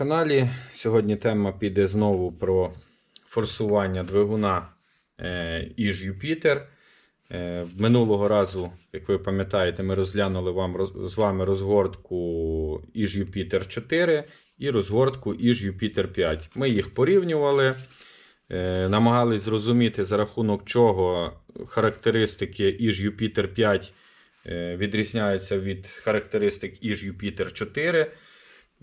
каналі. Сьогодні тема піде знову про форсування двигуна е, Іж Юпітер. Е, Минулого разу, як ви пам'ятаєте, ми розглянули вам, з вами розгортку Іж Юпітер 4 і розгортку Іж Юпітер 5. Ми їх порівнювали, е, намагались зрозуміти, за рахунок чого характеристики Іж Юпітер 5 е, відрізняються від характеристик Іж Юпітер 4.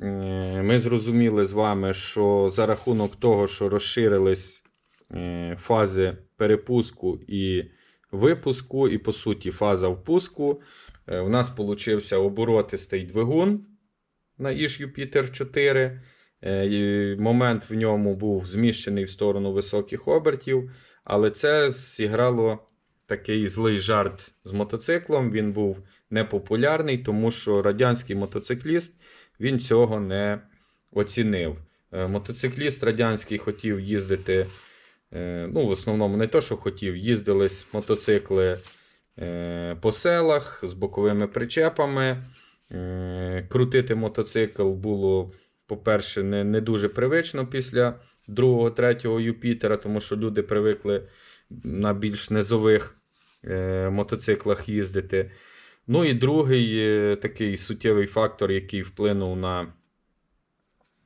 Е, Ми зрозуміли з вами, що за рахунок того, що розширились е, фази перепуску і випуску, і по суті фаза впуску, е, у нас получився оборотистий двигун на Іж Юпітер 4. Е, Момент в ньому був зміщений в сторону високих обертів, але це зіграло такий злий жарт з мотоциклом. Він був непопулярний, тому що радянський мотоцикліст він цього не оцінив. Е, Мотоцикліст радянський хотів їздити. е, Ну, в основному не то, що хотів, їздились мотоцикли е, по селах з боковими причепами. Крутити мотоцикл було, по-перше, не, не дуже привично після другого, третього Юпітера, тому що люди привикли на більш низових мотоциклах їздити. Ну і другий е, такий суттєвий фактор, який вплинув на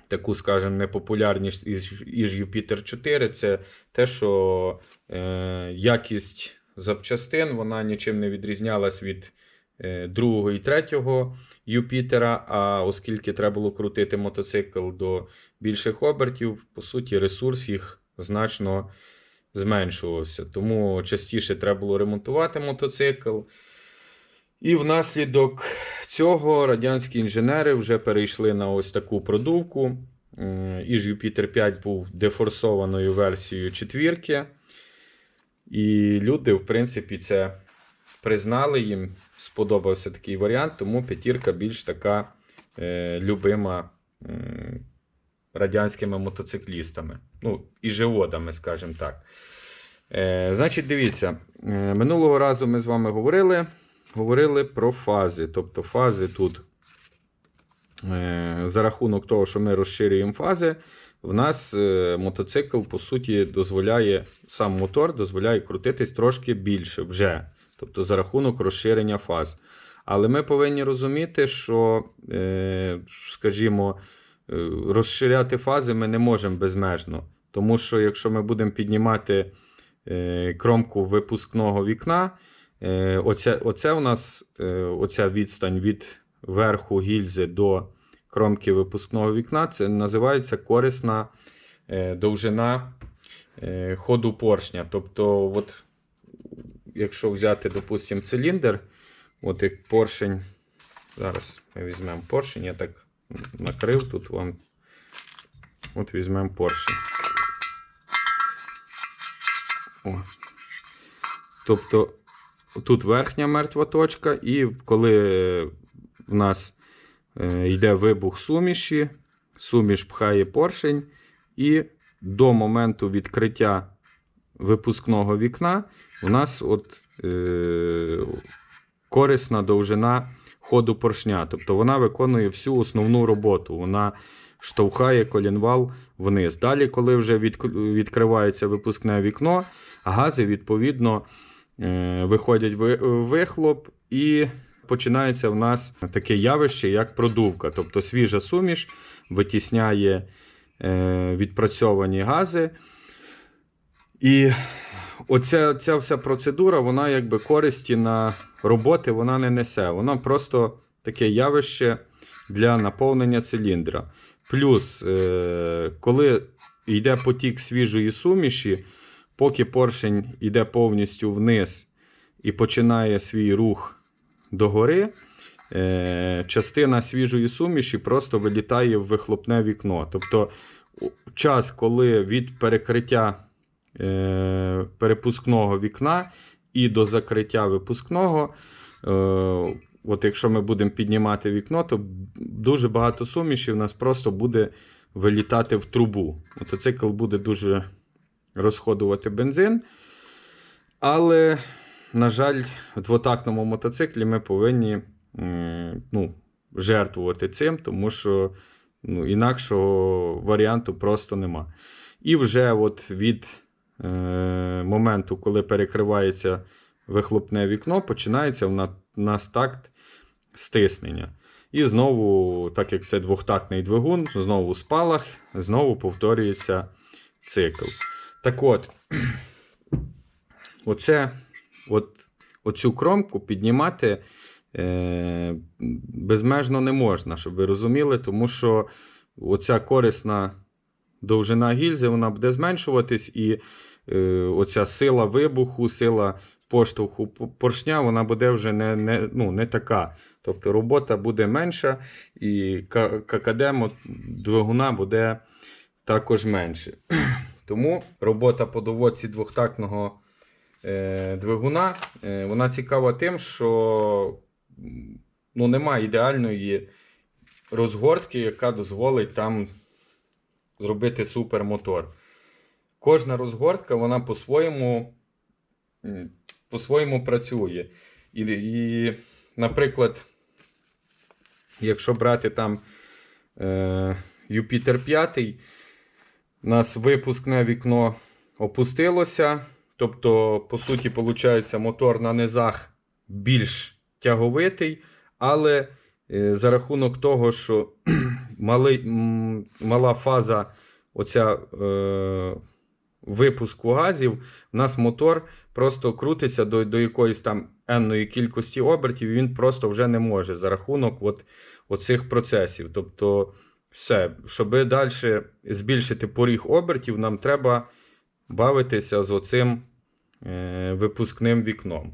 таку, скажімо, непопулярність із, із Юпітер 4, це те, що е, якість запчастин вона нічим не відрізнялась від е, другого і третього Юпітера. А оскільки треба було крутити мотоцикл до більших обертів, по суті, ресурс їх значно зменшувався. Тому частіше треба було ремонтувати мотоцикл. І внаслідок цього радянські інженери вже перейшли на ось таку продувку. Іж Юпітер 5 був дефорсованою версією четвірки. І люди, в принципі, це признали, їм сподобався такий варіант, тому п'ятірка більш така е, любима м, радянськими мотоциклістами. Ну, і живодами, скажімо так. Е, значить, дивіться, е, минулого разу ми з вами говорили говорили про фази. Тобто фази тут, е, за рахунок того, що ми розширюємо фази, в нас е, мотоцикл, по суті, дозволяє, сам мотор дозволяє крутитись трошки більше вже. Тобто за рахунок розширення фаз. Але ми повинні розуміти, що, е, скажімо, розширяти фази ми не можемо безмежно. Тому що якщо ми будемо піднімати кромку випускного вікна, Оце, оце у нас е, оця відстань від верху гільзи до кромки випускного вікна. Це називається корисна е, довжина е, ходу поршня. Тобто, от, якщо взяти, допустимо, циліндр, от як поршень. Зараз ми візьмемо поршень, я так накрив тут вам. От візьмемо поршень. О. Тобто тут верхня мертва точка, і коли в нас е, йде вибух суміші, суміш пхає поршень, і до моменту відкриття випускного вікна у нас от, е, корисна довжина ходу поршня. Тобто вона виконує всю основну роботу. Вона штовхає колінвал вниз. Далі, коли вже відкривається випускне вікно, гази відповідно виходять вихлоп і починається в нас таке явище, як продувка. Тобто свіжа суміш витісняє е, відпрацьовані гази. І оця ця вся процедура, вона якби користі на роботи вона не несе. Вона просто таке явище для наповнення циліндра. Плюс, е, коли йде потік свіжої суміші, поки поршень йде повністю вниз і починає свій рух догори, е, частина свіжої суміші просто вилітає в вихлопне вікно. Тобто час, коли від перекриття е, перепускного вікна і до закриття випускного, е, от якщо ми будемо піднімати вікно, то дуже багато суміші в нас просто буде вилітати в трубу. Мотоцикл буде дуже розходувати бензин. Але, на жаль, в двотактному мотоциклі ми повинні ну, жертвувати цим, тому що ну, інакшого варіанту просто нема. І вже от від е, моменту, коли перекривається вихлопне вікно, починається в нас такт стиснення. І знову, так як це двохтактний двигун, знову спалах, знову повторюється цикл. Так от, оце, от, оцю кромку піднімати е, безмежно не можна, щоб ви розуміли, тому що оця корисна довжина гільзи вона буде зменшуватись, і е, оця сила вибуху, сила поштовху поршня, вона буде вже не, не, ну, не така. Тобто робота буде менша, і ККД двигуна буде також менше. Тому робота по доводці двохтактного е, двигуна е, вона цікава тим, що ну, немає ідеальної розгортки, яка дозволить там зробити супермотор. Кожна розгортка вона по-своєму по-своєму працює. І, і, наприклад, якщо брати там е, Юпітер 5, у нас випускне вікно опустилося. Тобто, по суті, виходить, мотор на низах більш тяговитий, але е, за рахунок того, що малий, мала фаза оця, е, випуску газів, у нас мотор просто крутиться до, до якоїсь там енної кількості обертів, і він просто вже не може за рахунок от, оцих процесів. Тобто, все, щоб далі збільшити поріг обертів, нам треба бавитися з оцим е, випускним вікном.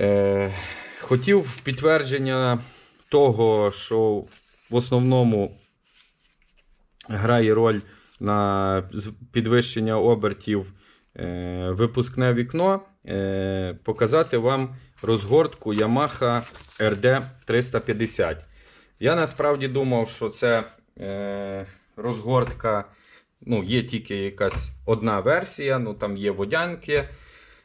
Е, хотів підтвердження того, що в основному грає роль на підвищення обертів е, випускне вікно, показати вам розгортку Yamaha RD 350. Я насправді думав, що це е, розгортка, ну, є тільки якась одна версія, ну там є водянки,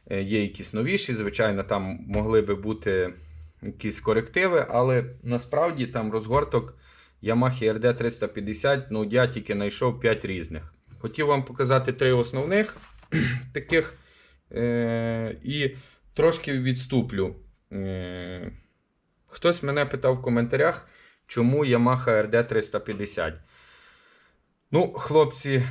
е, є якісь новіші. Звичайно, там могли би бути якісь корективи, але насправді там розгорток Yamaha RD 350, ну я тільки знайшов 5 різних. Хотів вам показати три основних таких е- і трошки відступлю. Е- хтось мене питав в коментарях, чому Yamaha RD 350. Ну, хлопці,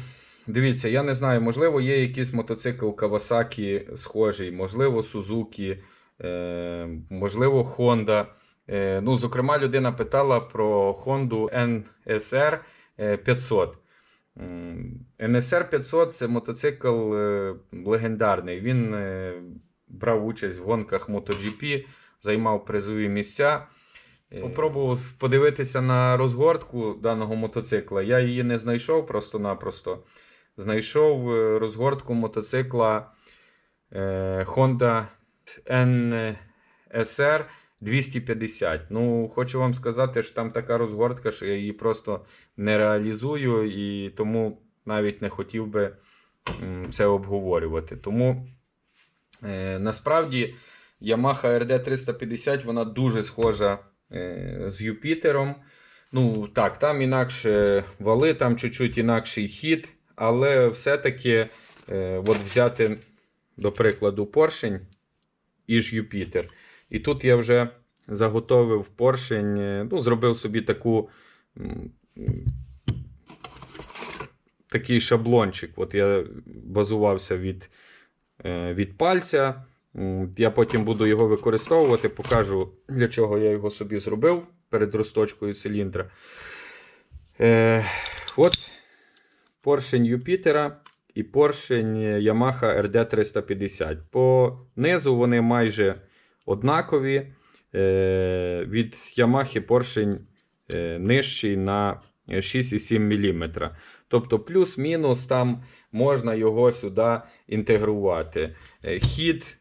дивіться, я не знаю, можливо, є якийсь мотоцикл Kawasaki схожий, можливо, Suzuki, е, можливо, Honda. Е, ну, зокрема, людина питала про Honda NSR е, 500. NSR 500 це мотоцикл е, легендарний. Він е, брав участь в гонках MotoGP, займав призові місця. Е, Попробував подивитися на розгортку даного мотоцикла. Я її не знайшов просто-напросто. Знайшов е, розгортку мотоцикла е, Honda NSR 250. Ну, хочу вам сказати, що там така розгортка, що я її просто не реалізую і тому навіть не хотів би це обговорювати. Тому насправді Yamaha RD 350 вона дуже схожа з Юпітером. Ну, так, там інакше вали, там чуть-чуть інакший хід, але все-таки е, от взяти, до прикладу, поршень і ж Юпітер. І тут я вже заготовив поршень, е, ну, зробив собі таку, такий шаблончик. От я базувався від, е, від пальця. Я потім буду його використовувати, покажу, для чого я його собі зробив перед розточкою циліндра. Е, от поршень Юпітера і поршень Yamaha RD350. По низу вони майже однакові. Е, від Yamaha поршень е, нижчий на 6,7 мм. Тобто плюс-мінус там можна його сюди інтегрувати. Е, Хід,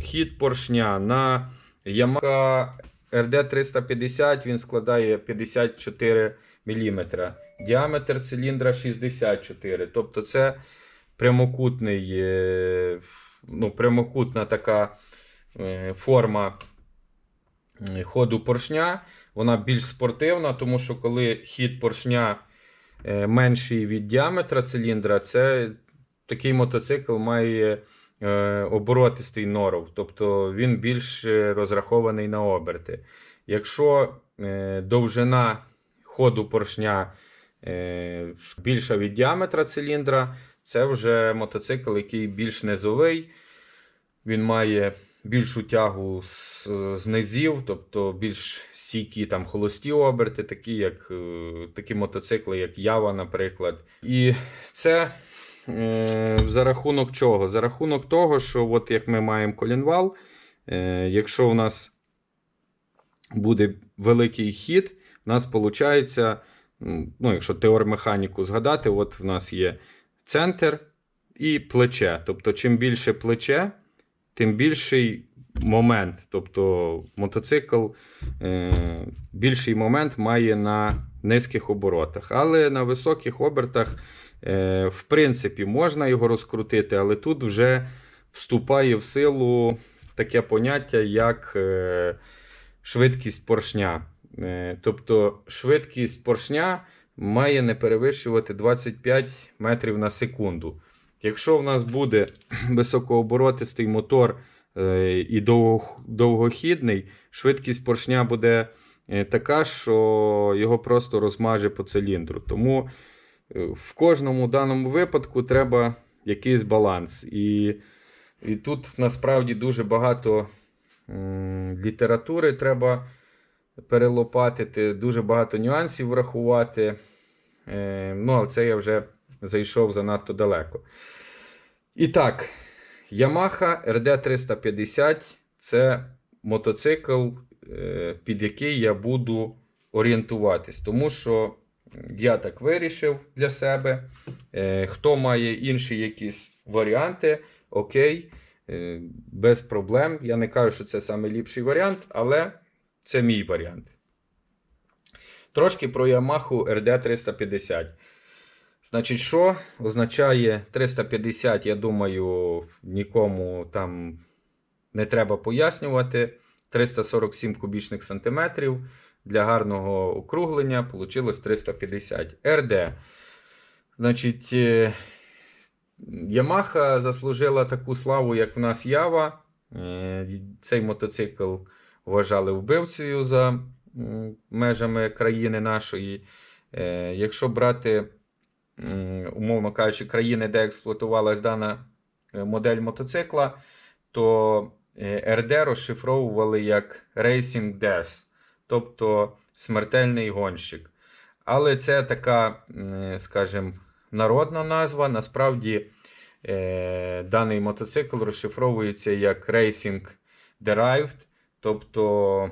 хід поршня на Yamaha RD350 він складає 54 мм. Діаметр циліндра 64. Тобто це прямокутний, е, ну, прямокутна така е, форма е, ходу поршня. Вона більш спортивна, тому що коли хід поршня е, менший від діаметра циліндра, це такий мотоцикл має е, оборотистий норов, тобто він більш е, розрахований на оберти. Якщо е, довжина ходу поршня більша від діаметра циліндра, це вже мотоцикл, який більш низовий. Він має більшу тягу з, з низів, тобто більш стійкі там холості оберти, такі, як, такі мотоцикли, як Ява, наприклад. І це за рахунок чого? За рахунок того, що от як ми маємо колінвал, е, якщо у нас буде великий хід, у нас виходить, ну, якщо теормеханіку згадати, от в нас є центр і плече. Тобто, чим більше плече, тим більший момент. Тобто мотоцикл е, більший момент має на низьких оборотах. Але на високих обертах, е, в принципі, можна його розкрутити, але тут вже вступає в силу таке поняття, як е, швидкість поршня. Е, тобто швидкість поршня має не перевищувати 25 метрів на секунду. Якщо в нас буде високооборотистий мотор е, і довгохідний, швидкість поршня буде е, така, що його просто розмаже по циліндру. Тому е, в кожному даному випадку треба якийсь баланс. І, і тут насправді дуже багато літератури треба перелопатити, дуже багато нюансів врахувати. Е, ну, але це я вже зайшов занадто далеко. І так, Yamaha RD350 це мотоцикл, е, під який я буду орієнтуватись. Тому що я так вирішив для себе. Е, Хто має інші якісь варіанти, окей, е, без проблем. Я не кажу, що це найліпший варіант, але це мій варіант. Трошки про Yamaha RD350. Значить, що означає 350, я думаю, нікому там не треба пояснювати. 347 кубічних сантиметрів. Для гарного округлення вийшло 350 РД. Значить, е, Yamaha заслужила таку славу, як в нас Ява. Е, Цей мотоцикл вважали вбивцею за межами країни нашої. Е, Якщо брати, умовно кажучи, країни, де експлуатувалась дана модель мотоцикла, то РД розшифровували як Racing Death, тобто смертельний гонщик. Але це така, скажімо, народна назва. Насправді е, даний мотоцикл розшифровується як Racing Derived, тобто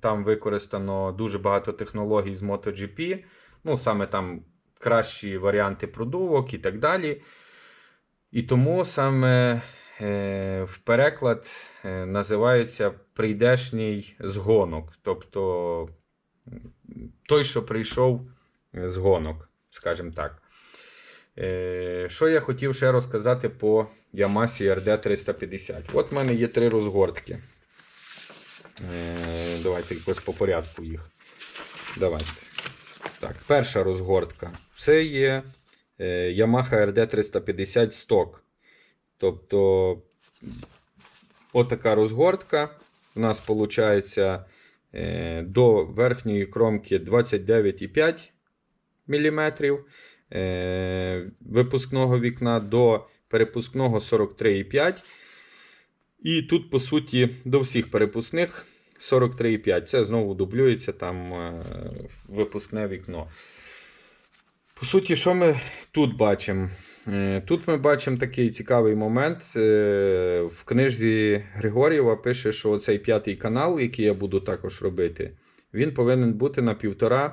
там використано дуже багато технологій з MotoGP, ну саме там кращі варіанти продувок і так далі. І тому саме в переклад е, називається прийдешній згонок. Тобто той, що прийшов е, з гонок, скажімо так. Е, що я хотів ще розказати по Yamaha RD350. От в мене є три розгортки. Е, давайте якось по порядку їх. Давайте. Так, перша розгортка. Це є е, Yamaha RD350 сток. Тобто, отака розгортка. У нас виходить е, до верхньої кромки 29,5 мм. Е, випускного вікна до перепускного 43,5. І тут, по суті, до всіх перепускних 43,5. Це знову дублюється там е, випускне вікно. По суті, що ми тут бачимо? Е, Тут ми бачимо такий цікавий момент. Е, В книжці Григорєва пише, що цей п'ятий канал, який я буду також робити, він повинен бути на 1,5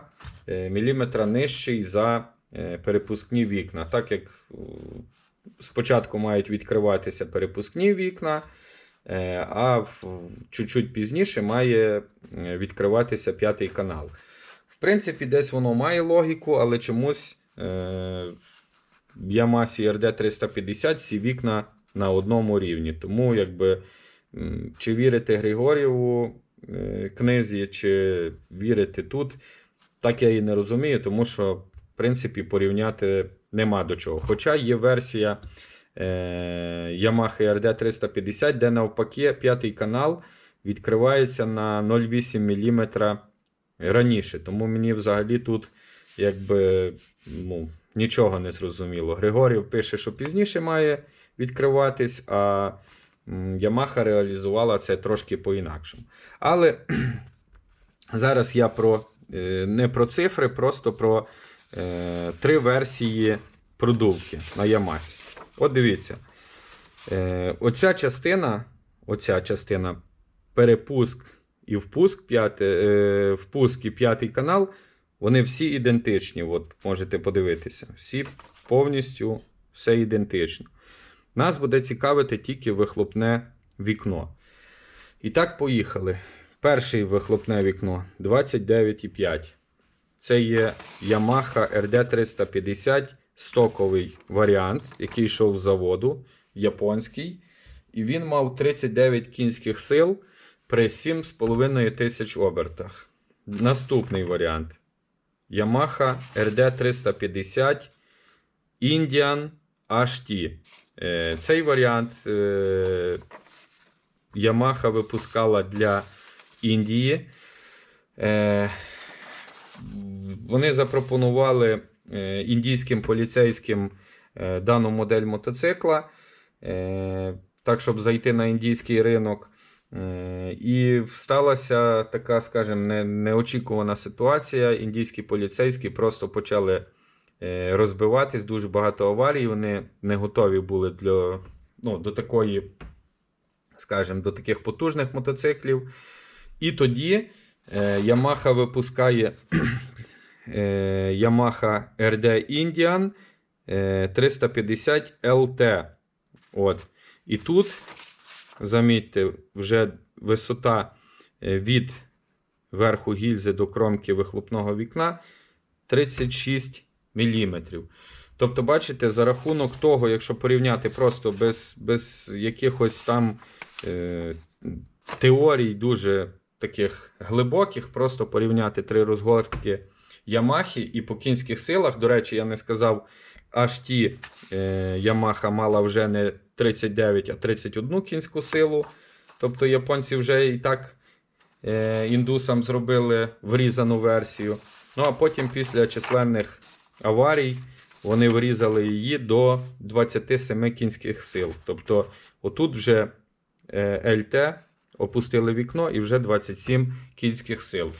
мм нижчий за е, перепускні вікна. Так як е, спочатку мають відкриватися перепускні вікна, е, а чуть-чуть пізніше має е, відкриватися п'ятий канал. Принципі, десь воно має логіку, але чомусь е, в Ямасі RD 350 всі вікна на одному рівні. Тому, якби, чи вірити Григорєву е, книзі, чи вірити тут, так я і не розумію, тому що, в принципі, порівняти нема до чого. Хоча є версія е, Yamaha RD 350, де навпаки п'ятий канал відкривається на 0,8 мм раніше. Тому мені взагалі тут якби ну, нічого не зрозуміло. Григорів пише, що пізніше має відкриватись, а Yamaha реалізувала це трошки по-інакшому. Але зараз я про, е, не про цифри, просто про е, три версії продувки на Ямасі. От дивіться. Е, оця частина, оця частина перепуск і впуск, п'яте, е, впуск і п'ятий канал, вони всі ідентичні. От можете подивитися. Всі повністю все ідентично. Нас буде цікавити тільки вихлопне вікно. І так, поїхали. Перший вихлопне вікно 29,5. Це є Yamaha RD350 стоковий варіант, який йшов з заводу, японський. І він мав 39 кінських сил при 7,5 тисяч обертах. Наступний варіант. Yamaha RD350 Indian HT. Е, Цей варіант е, Yamaha випускала для Індії. Е, Вони запропонували індійським поліцейським дану модель мотоцикла, так, щоб зайти на індійський ринок. Е, І сталася така, скажімо, не, неочікувана ситуація. Індійські поліцейські просто почали е, розбиватись, дуже багато аварій. Вони не готові були для, ну, до такої, скажімо, до таких потужних мотоциклів. І тоді е, Yamaha випускає е, Yamaha RD Indian е, 350 LT. От. І тут, замітьте, вже висота е, від верху гільзи до кромки вихлопного вікна 36 мм. Тобто, бачите, за рахунок того, якщо порівняти просто без, без якихось там е, теорій дуже таких глибоких, просто порівняти три розгортки Ямахи і по кінських силах. До речі, я не сказав, ті е, Ямаха мала вже не 39, а 31 кінську силу. Тобто японці вже і так е, індусам зробили врізану версію. Ну а потім, після численних аварій, вони вирізали її до 27 кінських сил. Тобто, отут вже е, ЛТ опустили вікно і вже 27 кінських сил.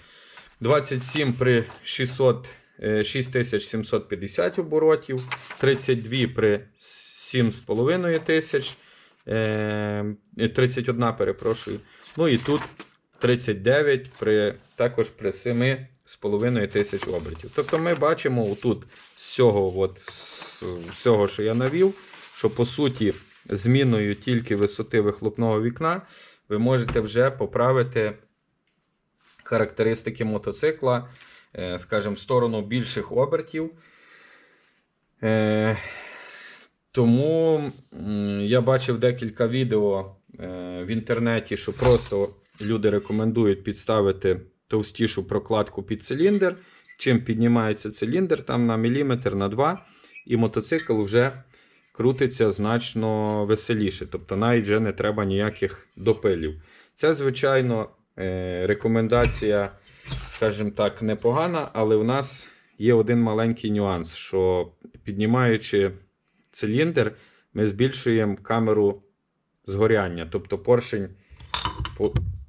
27 при 600, е, 6750 оборотів, 32 при 7,5 тисяч, е, 31, перепрошую. Ну і тут 39 при, також при 7,5 тисяч обертів. Тобто ми бачимо тут з цього, от, з всього, що я навів, що по суті зміною тільки висоти вихлопного вікна ви можете вже поправити характеристики мотоцикла, е, скажімо, в сторону більших обертів. Е, Тому я бачив декілька відео е, в інтернеті, що просто люди рекомендують підставити товстішу прокладку під циліндр. Чим піднімається циліндр, там на міліметр, на два, і мотоцикл вже крутиться значно веселіше. Тобто навіть вже не треба ніяких допилів. Це, звичайно, е, рекомендація, скажімо так, непогана, але у нас є один маленький нюанс, що піднімаючи циліндр, ми збільшуємо камеру згоряння. Тобто поршень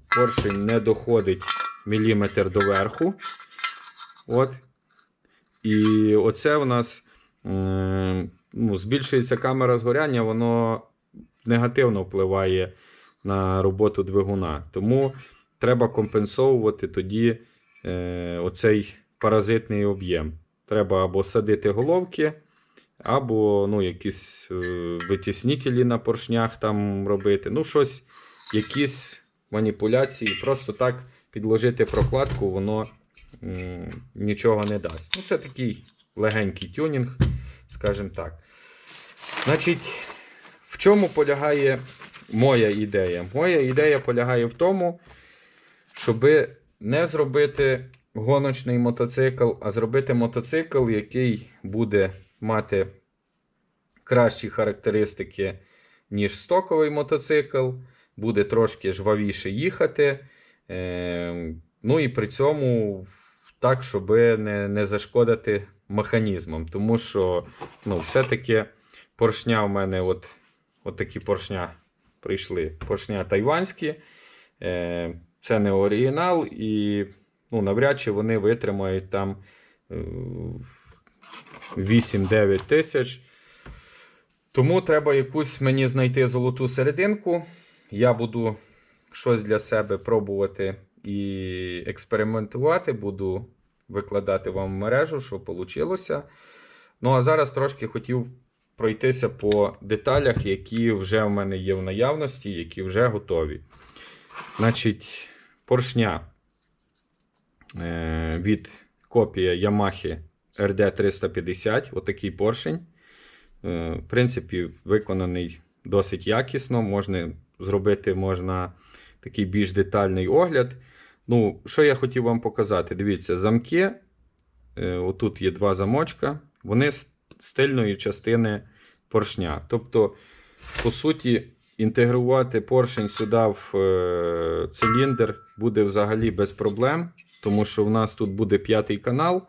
поршень не доходить міліметр до верху. І оце в нас ну, збільшується камера згоряння, воно негативно впливає на роботу двигуна. Тому треба компенсовувати тоді е, оцей паразитний об'єм. Треба або садити головки, або ну, якісь е, витіснітелі на поршнях там робити. Ну, щось, якісь маніпуляції. Просто так підложити прокладку, воно м, нічого не дасть. Ну, це такий легенький тюнінг, скажімо так. Значить, в чому полягає моя ідея? Моя ідея полягає в тому, щоб не зробити гоночний мотоцикл, а зробити мотоцикл, який буде мати кращі характеристики, ніж стоковий мотоцикл, буде трошки жвавіше їхати. Е, ну і при цьому так, щоб не, не зашкодити механізмам. Тому що ну, все-таки поршня в мене от, от такі поршня прийшли. Поршня тайванські. Е, це не оригінал, і ну, навряд чи вони витримають там е, 8-9 тисяч. Тому треба якусь мені знайти золоту серединку. Я буду щось для себе пробувати і експериментувати. Буду викладати вам мережу, що вийшло. Ну, а зараз трошки хотів пройтися по деталях, які вже в мене є в наявності, які вже готові. Значить, поршня е, від копія Yamaha RD350, отакий поршень. Е, в принципі, виконаний досить якісно. Можна зробити можна такий більш детальний огляд. Ну, що я хотів вам показати? Дивіться, замки. Е, отут є два замочка, вони з з тильної частини поршня. Тобто, по суті, інтегрувати поршень сюди в е, циліндр буде взагалі без проблем, тому що в нас тут буде п'ятий канал.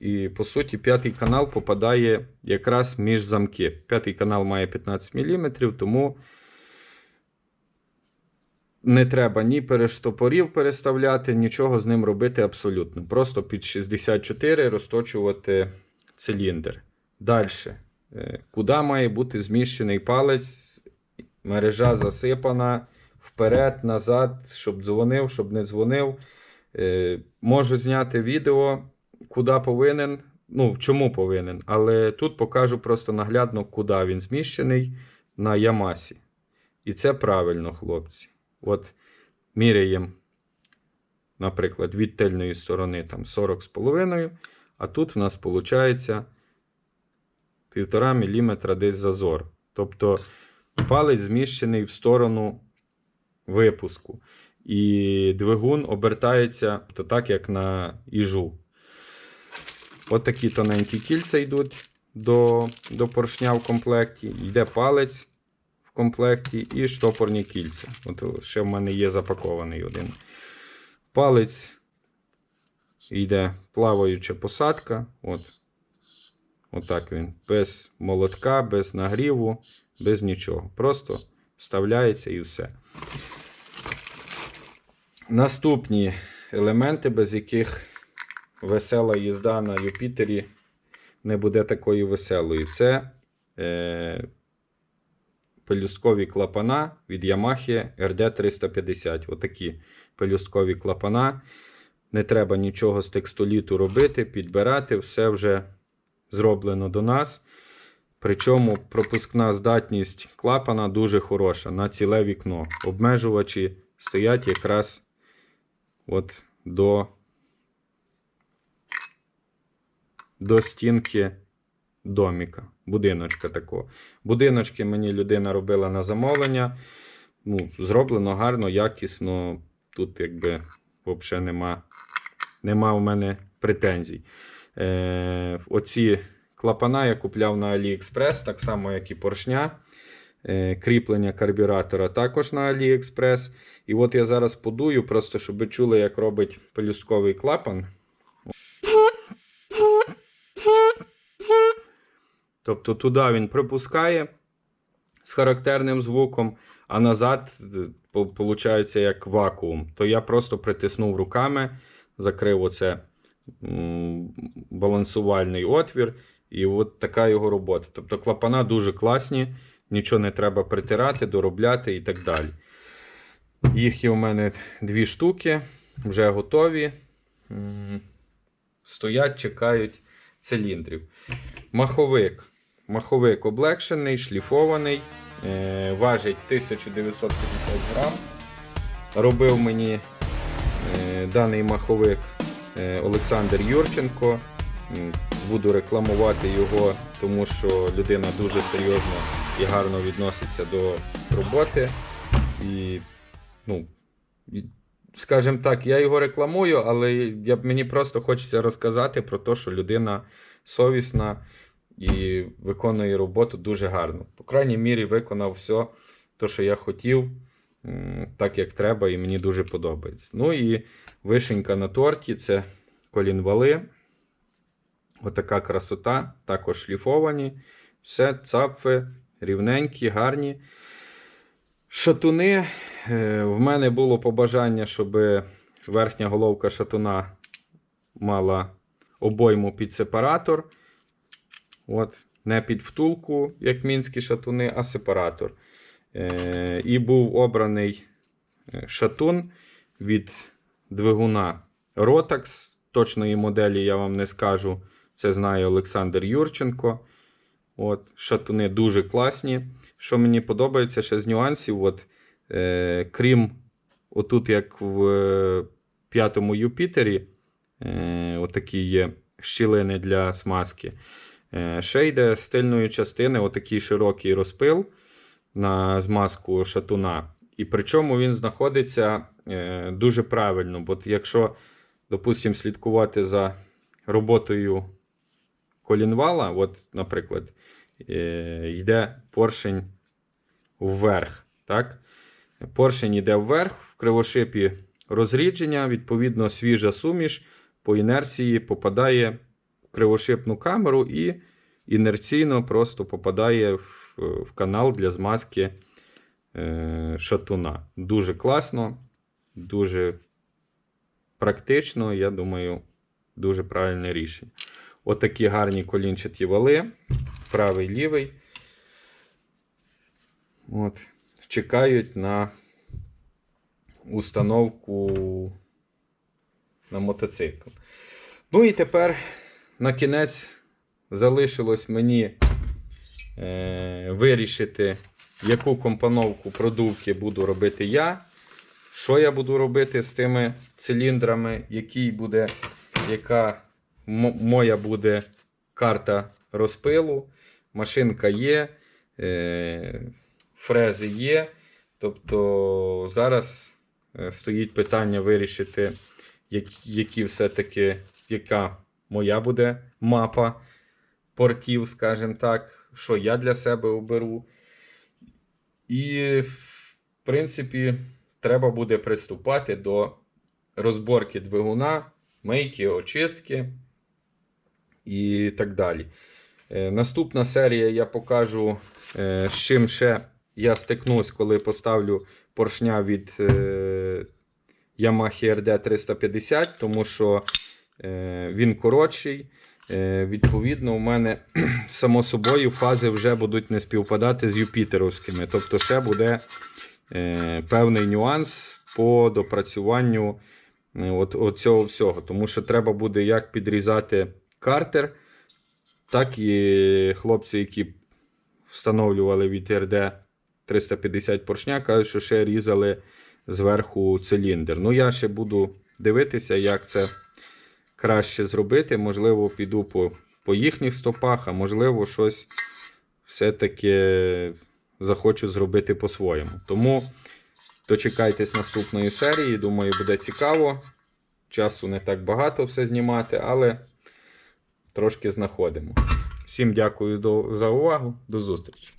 І, по суті, п'ятий канал попадає якраз між замки. П'ятий канал має 15 мм, тому не треба ні перештопорів переставляти, нічого з ним робити абсолютно. Просто під 64 розточувати циліндр. Далі. Куди має бути зміщений палець? Мережа засипана вперед, назад, щоб дзвонив, щоб не дзвонив. Е, Можу зняти відео, куди повинен. Ну, чому повинен, але тут покажу просто наглядно, куди він зміщений на Ямасі. І це правильно, хлопці. От міряємо, наприклад, від тильної сторони там 40,5, а тут в нас виходить 1,5 мм десь зазор. Тобто палець зміщений в сторону випуску. І двигун обертається то так, як на іжу. От такі тоненькі кільця йдуть до, до поршня в комплекті. Йде палець в комплекті і штопорні кільця. От ще в мене є запакований один. Палець йде плаваюча посадка. От. Отак він. Без молотка, без нагріву, без нічого. Просто вставляється і все. Наступні елементи, без яких весела їзда на Юпітері не буде такою веселою. Це е, пелюсткові клапана від Yamaha RD350. Отакі пелюсткові клапана. Не треба нічого з текстоліту робити, підбирати, все вже зроблено до нас. Причому пропускна здатність клапана дуже хороша на ціле вікно. Обмежувачі стоять якраз от до, до стінки доміка, будиночка такого. Будиночки мені людина робила на замовлення. Ну, Зроблено гарно, якісно. Тут якби взагалі нема, нема у мене претензій. Е, Оці клапана я купляв на AliExpress, так само, як і поршня. Е, кріплення карбюратора також на AliExpress. І от я зараз подую, просто щоб ви чули, як робить пелюстковий клапан. Тобто туди він пропускає з характерним звуком, а назад виходить як вакуум. То я просто притиснув руками, закрив оце балансувальний отвір, і от така його робота. Тобто клапана дуже класні, нічого не треба притирати, доробляти і так далі. Їх є у мене дві штуки, вже готові. Стоять, чекають циліндрів. Маховик. Маховик облегшений, шліфований, е, важить 1950 грам. Робив мені е, даний маховик е, Олександр Юрченко. Буду рекламувати його, тому що людина дуже серйозно і гарно відноситься до роботи. І, ну, скажімо так, я його рекламую, але я, мені просто хочеться розказати про те, що людина совісна і виконує роботу дуже гарно. По крайній мірі, виконав все, те, що я хотів, так як треба, і мені дуже подобається. Ну і вишенька на торті це колінвали. Отака красота, також шліфовані. Все, цапфи, рівненькі, гарні. Шатуни. Е, В мене було побажання, щоб верхня головка шатуна мала обойму під сепаратор. От, не під втулку, як мінські шатуни, а сепаратор. Е, І був обраний е, шатун від двигуна Rotax. Точної моделі я вам не скажу. Це знає Олександр Юрченко. От, шатуни дуже класні. Що мені подобається ще з нюансів, от, е, крім отут, як в е, п'ятому Юпітері, е, отакі є щілини для смазки. Е, ще йде з частини отакий широкий розпил на змазку шатуна. І причому він знаходиться е, дуже правильно. Бо якщо, допустимо, слідкувати за роботою колінвала, от, наприклад, е, йде поршень вверх. Так? Поршень йде вверх, в кривошипі розрідження, відповідно, свіжа суміш по інерції попадає в кривошипну камеру і інерційно просто попадає в, в канал для змазки е, шатуна. Дуже класно, дуже практично, я думаю, дуже правильне рішення. Отакі гарні колінчаті вали, правий лівий. От. Чекають на установку на мотоцикл. Ну і тепер на кінець залишилось мені е, вирішити, яку компоновку продувки буду робити я. Що я буду робити з тими циліндрами, який буде, яка моя буде карта розпилу. Машинка є, е, фрези є. Тобто зараз е, стоїть питання вирішити, як- які все-таки, яка моя буде мапа портів, скажімо так, що я для себе оберу. І, в принципі, треба буде приступати до розборки двигуна, мийки, очистки і так далі. Е, Наступна серія я покажу, е, з чим ще я стикнусь, коли поставлю поршня від е, Yamaha RD 350, тому що він коротший. Відповідно, у мене само собою фази вже будуть не співпадати з юпітеровськими. Тобто, ще буде певний нюанс по допрацюванню от, от цього всього. Тому що треба буде як підрізати картер, так і хлопці, які встановлювали від РД 350 поршня, кажуть, що ще різали зверху циліндр. Ну, я ще буду дивитися, як це краще зробити. Можливо, піду по, по їхніх стопах, а можливо, щось все-таки захочу зробити по-своєму. Тому дочекайтесь наступної серії. Думаю, буде цікаво. Часу не так багато все знімати, але трошки знаходимо. Всім дякую за увагу. До зустрічі!